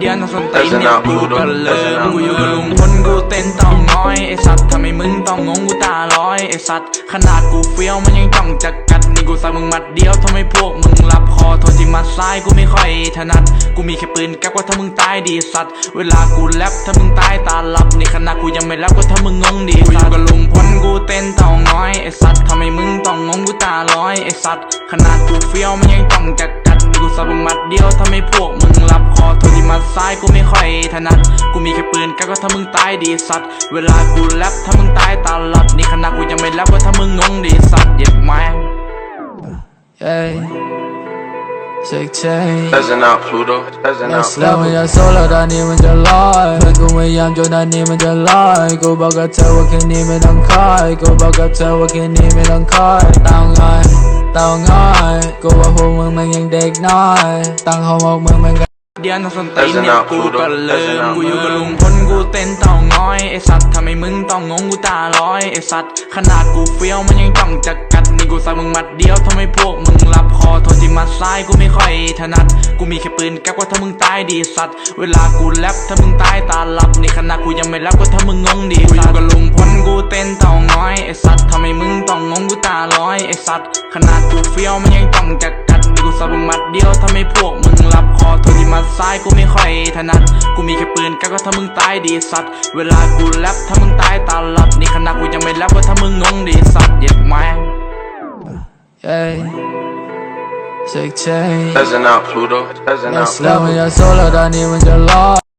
เดียวน้องสนตีนเนี่ยกูก็เลิมกูอยู่กับลุงพลกูเต้นต้องน้อยไอสัตว์ทำไมมึงต้องงงกูตาลอยไอสัตว์ขนาดกูเฟี้ยวมันยังจ้องจะกัดนี่กูใส่มึงมัดเดียวทำไมพวกมึงรับคอโทษที่มัดซ้ายกูไม่ค่อยถนัดกูมีแค่ปืนแก๊ปว่าถ้ามึงตายดีสัตว์เวลากูแรปถ้ามึงตายตาลับนี่ขนาดกูยังไม่แรปก็ถ้ามึงงงดีกูอยู่กับลุงพลกูเต้นต้องน้อยไอสัตว์ทำไมมึงต้องงงกูตาลอยไอสัตว์ขนาดกูเฟี้ยวมันยังจ้องจะกัดนี่กูใส่มึงมัดเดียวทำไมพวก ดซ้ายกูไม่ค่อยถนัด กูมีแค่ปืนแก๊ปก็ถ้ามึงตายดีสัตว์ เวลากูแรปถ้ามึงตายตาลับนี่ขนาดกูยังไม่แรปก็ถ้ามึงงงดีสัตว์เย็ดแม่ง Ey, check check. Peasant out, Pluto. Peasant out. แล้วมันจะโซแล้วตอนนี้มันจะลอยเพื่อนกูพยายามจนตอนนี้มันจะลอยกูบอกกับเธอว่าแค่นี้ไม่ต้องคอยกูบอกกับเธอว่าแค่นี้ไม่ต้องคอยต้องง่อยต้องง่อยกูว่าพวกมึงมันยังเด็กน้อยตั้งหัวอกมึงมันก็ เดียวน้องสนตีนเนี่ยกูก็เลิมกูอยู่กับลุงพลกูเต้นต้องน้อยไอสัตว์ทำไมมึงต้องงงกูตาลอยไอสัตว์ขนาดกูเฟี้ยวมันยังจ้องจะกัดนี่กูใส่มึงมัดเดียวทำไมพวกมึงรับคอโทษที่มัดซ้ายกูไม่ค่อยถนัดกูมีแค่ปืนแก๊ปว่าถ้ามึงตายดีสัตว์เวลากูแรปถ้ามึงตายตาลับนี่ขนาดกูยังไม่แรปก็ถ้ามึงงงดีกูอยู่กับลุงพลกูเต้นต้องน้อยไอสัตว์ทำไมมึงต้องงงกูตาลอยไอสัตว์ขนาดกูเฟี้ยวมันยังจ้องจะกัดนี่กูใส่มึงมัดเดียวทำไมพวกมึง ซ้ายกูไม่ค่อยถนัด กูมีแค่ปืนแก๊ปก็ถ้ามึงตายดีสัตว์ เวลากูแรปถ้ามึงตายตาลับนี่ขนาดกูยังไม่แรปก็ถ้ามึงงงดีสัตว์เย็ดแม่ง Ey, check check. Peasant out, Pluto. Peasant out. แล้วมันจะโซ